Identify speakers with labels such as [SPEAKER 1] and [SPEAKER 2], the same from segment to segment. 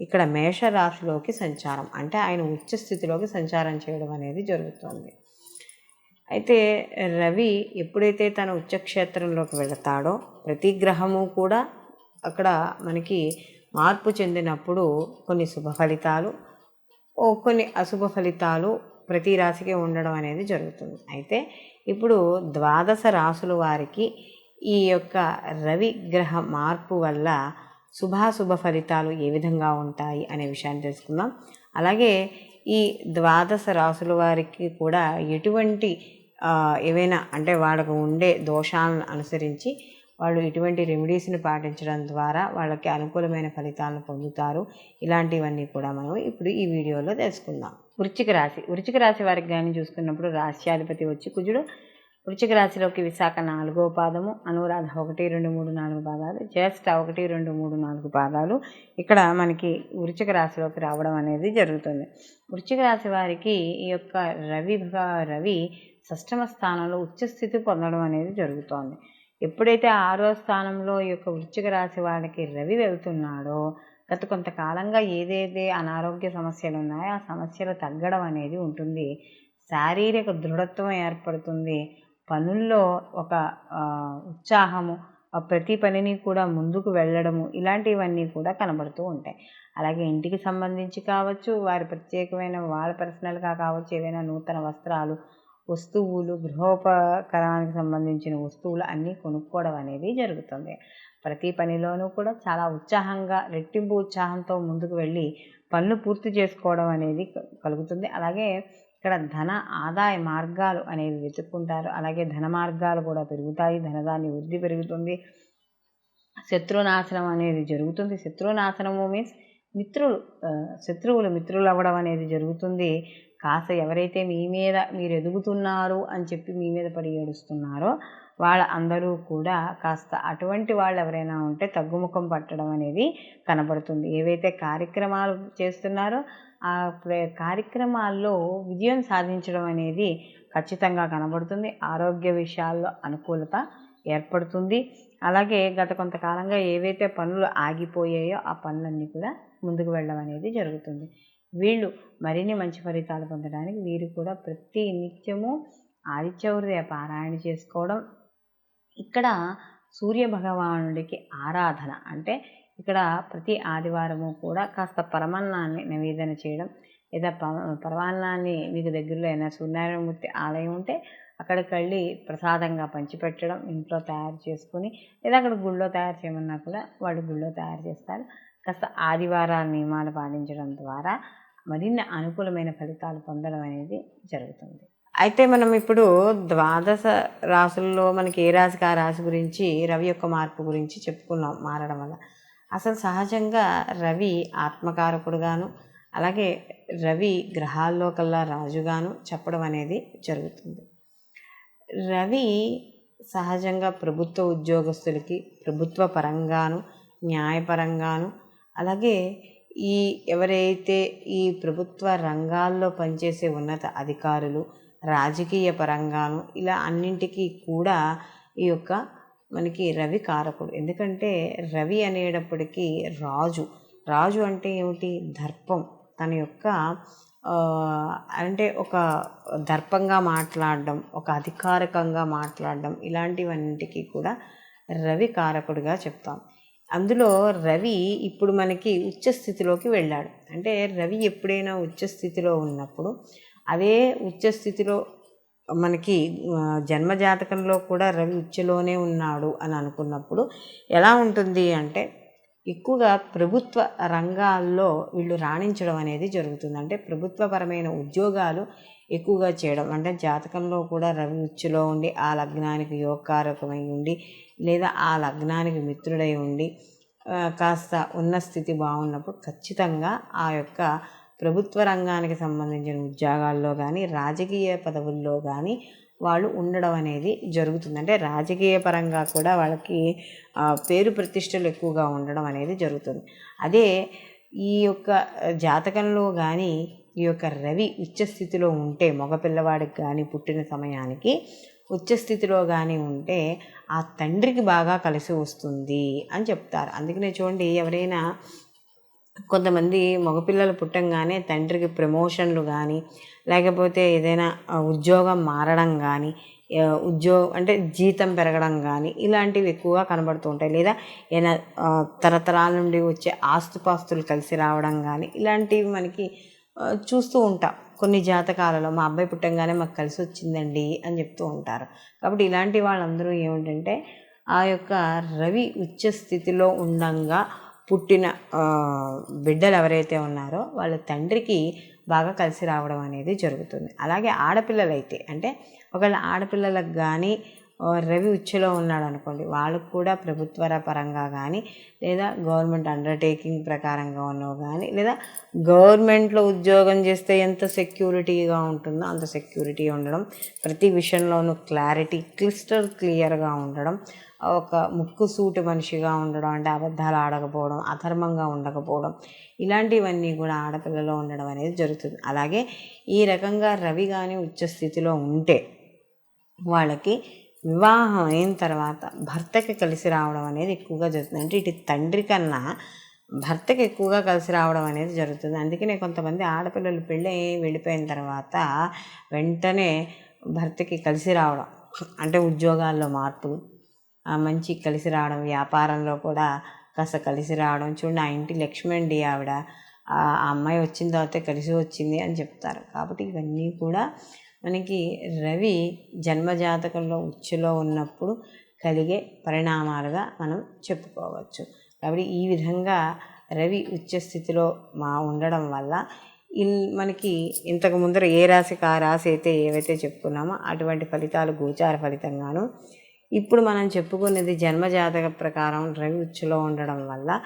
[SPEAKER 1] ఇక్కడ మేషరాశిలోకి సంచారం అంటే ఆయన ఉచ్చ స్థితిలోకి సంచారం చేయడం అనేది జరుగుతుంది. అయితే రవి ఎప్పుడైతే తన ఉచ్చక్షేత్రంలోకి వెళతాడో ప్రతి గ్రహము కూడా అక్కడ మనకి మార్పు చెందినప్పుడు కొన్ని శుభ ఫలితాలు ఓ కొన్ని అశుభ ఫలితాలు ప్రతి రాశికి ఉండడం అనేది జరుగుతుంది. అయితే ఇప్పుడు ద్వాదశ రాసుల వారికి ఈ యొక్క రవి గ్రహ మార్పు వల్ల శుభాశుభ ఫలితాలు ఏ విధంగా ఉంటాయి అనే విషయాన్ని తెలుసుకుందాం. అలాగే ఈ ద్వాదశ రాసుల వారికి కూడా ఎటువంటి ఏవైనా అంటే వాళ్ళకు ఉండే దోషాలను అనుసరించి వాళ్ళు ఇటువంటి రెమెడీస్ని పాటించడం ద్వారా వాళ్ళకి అనుకూలమైన ఫలితాలను పొందుతారు. ఇలాంటివన్నీ కూడా మనం ఇప్పుడు ఈ వీడియోలో తెలుసుకుందాం. వృచ్చిక రాశి వృచ్చిక రాశి వారికి కానీ చూసుకున్నప్పుడు రాశ్యాధిపతి వచ్చి కుజుడు వృచ్చిక రాశిలోకి విశాఖ నాలుగో పాదము అనురాధ ఒకటి రెండు మూడు నాలుగు పాదాలు జ్యేష్ఠ ఒకటి రెండు మూడు నాలుగు పాదాలు ఇక్కడ మనకి వృచ్చిక రాశిలోకి రావడం అనేది జరుగుతుంది. వృచ్చిక రాశి వారికి ఈ యొక్క రవి రవి షష్టమ స్థానంలో ఉచ్చస్థితి పొందడం అనేది జరుగుతోంది. ఎప్పుడైతే ఆరో స్థానంలో ఈ యొక్క వృచ్చిక రాశి వాళ్ళకి రవి వెళ్తున్నాడో గత కొంతకాలంగా ఏదైతే అనారోగ్య సమస్యలు ఉన్నాయో ఆ సమస్యలు తగ్గడం అనేది ఉంటుంది. శారీరక దృఢత్వం ఏర్పడుతుంది. పనుల్లో ఒక ఉత్సాహము ప్రతి పనిని కూడా ముందుకు వెళ్ళడము ఇలాంటివన్నీ కూడా కనబడుతూ ఉంటాయి. అలాగే ఇంటికి సంబంధించి కావచ్చు వారి ప్రత్యేకమైన వాళ్ళ పర్సనల్గా కావచ్చు ఏవైనా నూతన వస్త్రాలు వస్తువులు గృహోపకరానికి సంబంధించిన వస్తువులు అన్నీ కొనుక్కోవడం అనేది జరుగుతుంది. ప్రతి పనిలోనూ కూడా చాలా ఉత్సాహంగా రెట్టింపు ఉత్సాహంతో ముందుకు వెళ్ళి పనులు పూర్తి చేసుకోవడం అనేది కలుగుతుంది. అలాగే ఇక్కడ ధన ఆదాయ మార్గాలు అనేవి వెతుక్కుంటారు. అలాగే ధన మార్గాలు కూడా పెరుగుతాయి. ధనదాన్ని వృద్ధి పెరుగుతుంది. శత్రునాశనం అనేది జరుగుతుంది. శత్రునాశనము మీన్స్ మిత్రులు శత్రువులు మిత్రులు అవ్వడం అనేది జరుగుతుంది. కాస్త ఎవరైతే మీ మీద మీరు ఎదుగుతున్నారు అని చెప్పి మీ మీద పడి ఏడుస్తున్నారో వాళ్ళ అందరూ కూడా కాస్త అటువంటి వాళ్ళు ఎవరైనా ఉంటే తగ్గుముఖం పట్టడం అనేది కనబడుతుంది. ఏవైతే కార్యక్రమాలు చేస్తున్నారో ఆ కార్యక్రమాల్లో విజయం సాధించడం అనేది ఖచ్చితంగా కనబడుతుంది. ఆరోగ్య విషయాల్లో అనుకూలత ఏర్పడుతుంది. అలాగే గత కొంతకాలంగా ఏవైతే పనులు ఆగిపోయాయో ఆ పనులన్నీ కూడా ముందుకు వెళ్ళడం అనేది జరుగుతుంది. వీళ్ళు మరిన్ని మంచి ఫలితాలు పొందడానికి వీరు కూడా ప్రతి నిత్యము ఆదిత్యవృదయ పారాయణ చేసుకోవడం ఇక్కడ సూర్య భగవానుడికి ఆరాధన అంటే ఇక్కడ ప్రతి ఆదివారము కూడా కాస్త పరమాన్నాన్ని నివేదన చేయడం. లేదా ప- పరమాన్నాన్ని మీకు దగ్గరలో అయినా సూర్యనారాయణమూర్తి ఆలయం ఉంటే అక్కడికి వెళ్ళి ప్రసాదంగా పంచిపెట్టడం ఇంట్లో తయారు చేసుకుని లేదా అక్కడ గుళ్ళో తయారు చేయమన్నా కూడా వాళ్ళు గుళ్ళో తయారు చేస్తారు. కాస్త ఆదివారాల నియమాలు పాటించడం ద్వారా మరిన్ని అనుకూలమైన ఫలితాలు పొందడం అనేది జరుగుతుంది. అయితే మనం ఇప్పుడు ద్వాదశ రాసుల్లో మనకి ఏ రాశికి ఆ రాశి గురించి రవి యొక్క మార్పు గురించి చెప్పుకున్నాం మారడం వల్ల. అసలు సహజంగా రవి ఆత్మకారకుడుగాను అలాగే రవి గ్రహాల్లో కల్లా రాజుగాను చెప్పడం అనేది జరుగుతుంది. రవి సహజంగా ప్రభుత్వ ఉద్యోగస్తులకి ప్రభుత్వ పరంగాను న్యాయపరంగాను అలాగే ఈ ఎవరైతే ఈ ప్రభుత్వ రంగాల్లో పనిచేసే ఉన్నత అధికారులు రాజకీయ పరంగాను ఇలా అన్నింటికీ కూడా ఈ యొక్క మనకి రవి కారకుడు. ఎందుకంటే రవి అనేటప్పటికీ రాజు. రాజు అంటే ఏమిటి? దర్పం. తన యొక్క అంటే ఒక దర్పంగా మాట్లాడడం ఒక అధికారికంగా మాట్లాడడం ఇలాంటివన్నింటికీ కూడా రవి కారకుడిగా చెప్తాం. అందులో రవి ఇప్పుడు మనకి ఉచ్చస్థితిలోకి వెళ్ళాడు. అంటే రవి ఎప్పుడైనా ఉచ్చస్థితిలో ఉన్నప్పుడు అదే ఉచ్చస్థితిలో మనకి జన్మజాతకంలో కూడా రవి ఉచ్చలోనే ఉన్నాడు అని అనుకున్నప్పుడు ఎలా ఉంటుంది అంటే ఎక్కువగా ప్రభుత్వ రంగాల్లో వీళ్ళు రాణించడం అనేది జరుగుతుంది. అంటే ప్రభుత్వపరమైన ఉద్యోగాలు ఎక్కువగా చేయడం. అంటే జాతకంలో కూడా రవి ఉచ్చులో ఉండి ఆ లగ్నానికి యోగకారకమై ఉండి లేదా ఆ లగ్నానికి మిత్రుడై ఉండి కాస్త ఉన్న స్థితి బాగున్నప్పుడు ఖచ్చితంగా ఆ యొక్క ప్రభుత్వ రంగానికి సంబంధించిన ఉద్యోగాల్లో కానీ రాజకీయ పదవుల్లో కానీ వాళ్ళు ఉండడం అనేది జరుగుతుంది. అంటే రాజకీయ పరంగా కూడా వాళ్ళకి పేరు ప్రతిష్టలు ఎక్కువగా ఉండడం అనేది జరుగుతుంది. అదే ఈ యొక్క జాతకంలో కానీ ఈ యొక్క రవి ఉచ్చస్థితిలో ఉంటే మగపిల్లవాడికి కానీ పుట్టిన సమయానికి ఉచ్చస్థితిలో కానీ ఉంటే ఆ తండ్రికి బాగా కలిసి వస్తుంది అని చెప్తారు. అందుకనే చూడండి ఎవరైనా కొంతమంది మగపిల్లలు పుట్టంగానే తండ్రికి ప్రమోషన్లు కానీ లేకపోతే ఏదైనా ఉద్యోగం మారడం కానీ ఉద్యోగం అంటే జీతం పెరగడం కానీ ఇలాంటివి ఎక్కువగా కనబడుతూ ఉంటాయి. లేదా ఏదైనా తరతరాల నుండి వచ్చే ఆస్తుపాస్తులు కలిసి రావడం కానీ ఇలాంటివి మనకి చూస్తూ ఉంటాం. కొన్ని జాతకాలలో మా అబ్బాయి పుట్టంగానే మాకు కలిసి వచ్చిందండి అని చెప్తూ ఉంటారు. కాబట్టి ఇలాంటి వాళ్ళందరూ ఏమిటంటే ఆ యొక్క రవి ఉచ్చ స్థితిలో ఉండంగా పుట్టిన బిడ్డలు ఎవరైతే ఉన్నారో వాళ్ళ తండ్రికి బాగా కలిసి రావడం అనేది జరుగుతుంది. అలాగే ఆడపిల్లలైతే అంటే ఒకవేళ ఆడపిల్లలకు కానీ రవి ఉచ్చులో ఉన్నాడు అనుకోండి వాళ్ళకు కూడా ప్రభుత్వ పరంగా కానీ లేదా గవర్నమెంట్ అండర్టేకింగ్ ప్రకారంగా ఉన్నవి కానీ లేదా గవర్నమెంట్లో ఉద్యోగం చేస్తే ఎంత సెక్యూరిటీగా ఉంటుందో అంత సెక్యూరిటీ ఉండడం ప్రతి విషయంలోనూ క్లారిటీ క్లిస్టర్ క్లియర్గా ఉండడం ఒక ముక్కు సూటి మనిషిగా ఉండడం అంటే అబద్ధాలు ఆడకపోవడం అధర్మంగా ఉండకపోవడం ఇలాంటివన్నీ కూడా ఆడపిల్లలో ఉండడం అనేది జరుగుతుంది. అలాగే ఈ రకంగా రవి కానీ ఉచ్చ స్థితిలో ఉంటే వాళ్ళకి వివాహం అయిన తర్వాత భర్తకి కలిసి రావడం అనేది ఎక్కువగా జరుగుతుంది. అంటే ఇటు తండ్రి కన్నా భర్తకి ఎక్కువగా కలిసి రావడం అనేది జరుగుతుంది. అందుకనే కొంతమంది ఆడపిల్లలు పెళ్ళి వెళ్ళిపోయిన తర్వాత వెంటనే భర్తకి కలిసి రావడం అంటే ఉద్యోగాల్లో మార్పులు మంచి కలిసి రావడం వ్యాపారంలో కూడా కాస్త కలిసి రావడం. చూడండి ఆ ఇంటి లక్ష్మి అండి ఆవిడ. ఆ అమ్మాయి వచ్చిన తర్వాత కలిసి వచ్చింది అని చెప్తారు. కాబట్టి ఇవన్నీ కూడా మనకి రవి జన్మజాతకంలో ఉచ్చులో ఉన్నప్పుడు కలిగే పరిణామాలుగా మనం చెప్పుకోవచ్చు. కాబట్టి ఈ విధంగా రవి ఉచ్చ స్థితిలో మా ఉండడం వల్ల ఇల్ మనకి ఇంతకు ముందర ఏ రాశికి ఆ రాశి అయితే ఏవైతే చెప్పుకున్నామో అటువంటి ఫలితాలు గోచార ఫలితంగాను ఇప్పుడు మనం చెప్పుకునేది జన్మజాతక ప్రకారం రవి ఉచ్చులో ఉండడం వల్ల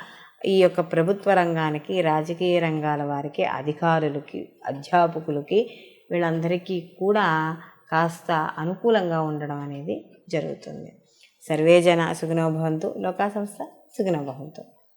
[SPEAKER 1] ఈ యొక్క ప్రభుత్వ రంగానికి రాజకీయ రంగాల వారికి అధికారులకి అధ్యాపకులకి వీళ్ళందరికీ కూడా కాస్త అనుకూలంగా ఉండడం అనేది జరుగుతుంది. సర్వే జన సుఖినో లోకా సంస్థ సుఖినో